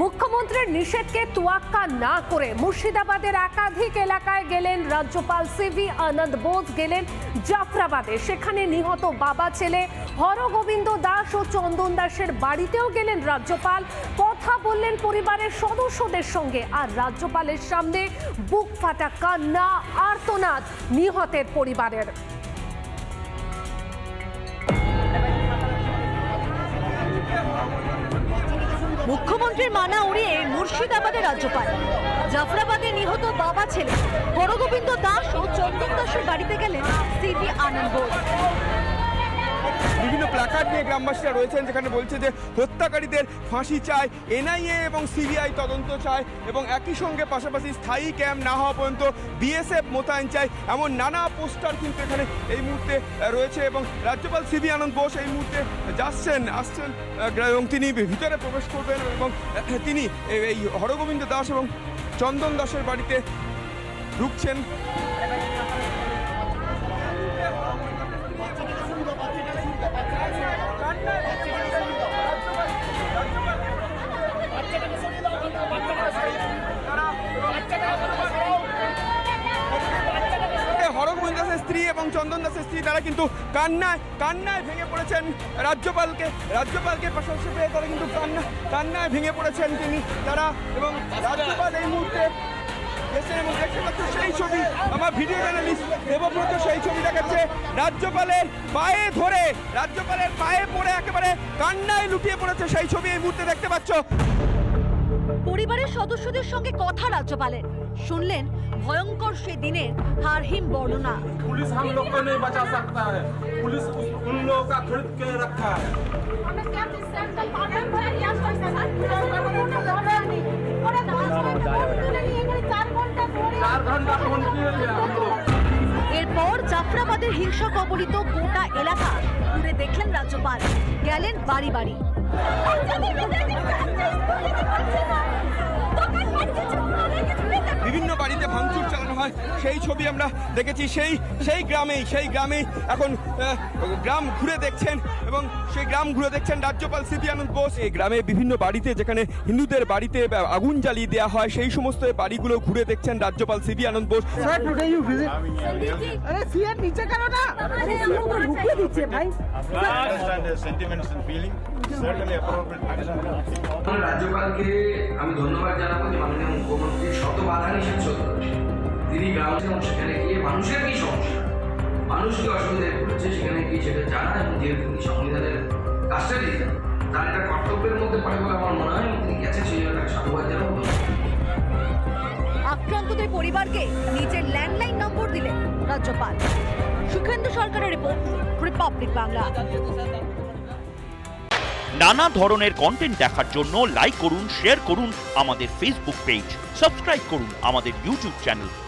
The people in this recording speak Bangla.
মুখ্যমন্ত্রীর নিষেধকে তোয়াক্কা না করে মুর্শিদাবাদের একাধিক এলাকায় গেলেন রাজ্যপাল সিভি আনন্দ বোস, গেলেন জাফরাবাদে। সেখানে নিহত বাবা ছেলে হরগোবিন্দ দাস ও চন্দন দাসের বাড়িতেও গেলেন রাজ্যপাল। কথা বললেন পরিবারের সদস্যদের সঙ্গে। আর রাজ্যপালের সামনে বুক ফাটা কান্না, আর্তনাদ নিহতের পরিবারের। মুখ্যমন্ত্রীর মানা উড়িয়ে মুর্শিদাবাদের রাজ্যপাল। জাফরাবাদে নিহত বাবা ছেলে। হরগোবিন্দ দাস ও চন্দন দাসের বাড়িতে গেলেন সিভি আনন্দ বিভিন্ন প্ল্যাকার্ড নিয়ে গ্রামবাসীরা রয়েছেন, যেখানে বলছে যে হত্যাকারীদের ফাঁসি চায় এনআইএ এবং সিবিআই তদন্ত চায় এবং একই সঙ্গে পাশাপাশি স্থায়ী ক্যাম্প না হওয়া পর্যন্ত বিএসএফ মোতায়েন চায়। এমন নানা পোস্টার কিন্তু এখানে এই মুহূর্তে রয়েছে এবং রাজ্যপাল সিবি আনন্দ বোস এই মুহূর্তে যাচ্ছেন, আসছেন এবং তিনি ভিতরে প্রবেশ করবেন এবং তিনি এই হরগোবিন্দ দাস এবং চন্দন দাসের বাড়িতে ঢুকছেন। চন্দন দাসের স্ত্রী, তারা কিন্তু কান্নায় কান্নায় ভেঙে পড়েছেন রাজ্যপালকে। রাজ্যপালকে পাশাপাশি পেয়ে তারা কিন্তু কান্না, কান্নায় ভেঙে পড়েছেন তিনি, তারা এবং রাজ্যপাল এই মুহূর্তে এবং সেই ছবি, আমার ভিডিও জার্নালিস্ট দেবব্রত সেই ছবি দেখাচ্ছে। রাজ্যপালের পায়ে ধরে, রাজ্যপালের পায়ে পড়ে একেবারে কান্নায় লুটিয়ে পড়েছে সেই ছবি এই মুহূর্তে দেখতে পাচ্ছ। পরিবারের সদস্যদের সঙ্গে কথা রাজ্যপালের। শুনলেন ভয়ঙ্কর সে দিনের হারহিম বর্ণনা। পুলিশ হাম লোক কো নেই বাঁচা সকতা হ্যায়। পুলিশ উন কা খরিদ কে রাখা এরপর জাফরাবাদের হিংসা কবলিত গোটা এলাকা ঘুরে দেখলেন রাজ্যপাল। গেলেন বাড়ি বাড়ি। হয় সেই ছবি আমরা দেখেছি সেই সেই গ্রামেই সেই গ্রামেই এখন আহ, গ্রাম ঘুরে দেখছেন এবং সেই গ্রাম ঘুরে দেখছেন রাজ্যপাল সিপি আনন্দ বোস। এই গ্রামে বিভিন্ন বাড়িতে যেখানে হিন্দুদের বাড়িতে আগুন জ্বালিয়ে দেওয়া হয় সেই সমস্ত বাড়িগুলো ঘুরে দেখছেন রাজ্যপাল সিপি আনন্দ বোস। রাজ্যপালকে আমি ধন্যবাদ জানাব যে মাননীয় মুখ্যমন্ত্রী শত বাধা নিষেধ সত্য। তিনি গ্রামে এবং সেখানে গিয়ে মানুষের কি সমস্যা? মানুষ কি অসুবিধায় পড়েছে? সেখানে গিয়ে সেটা জানা এবং যেহেতু তিনি সংবিধানের কাজটা দিয়েছেন তার একটা কর্তব্যের মধ্যে পড়ে বলে আমার মনে হয় তিনি গেছেন সেই জন্য তাকে সাধুবাদ জানাব। আক্রান্তদের পরিবারকে নিজের ল্যান্ডলাইন নম্বর দিলেন রাজ্যপাল। সুখেন্দু সরকারের রিপোর্ট রিপাবলিক বাংলা। নানা ধরনের কন্টেন্ট দেখার জন্য লাইক করুন শেয়ার করুন আমাদের ফেসবুক পেজ সাবস্ক্রাইব করুন আমাদের ইউটিউব চ্যানেল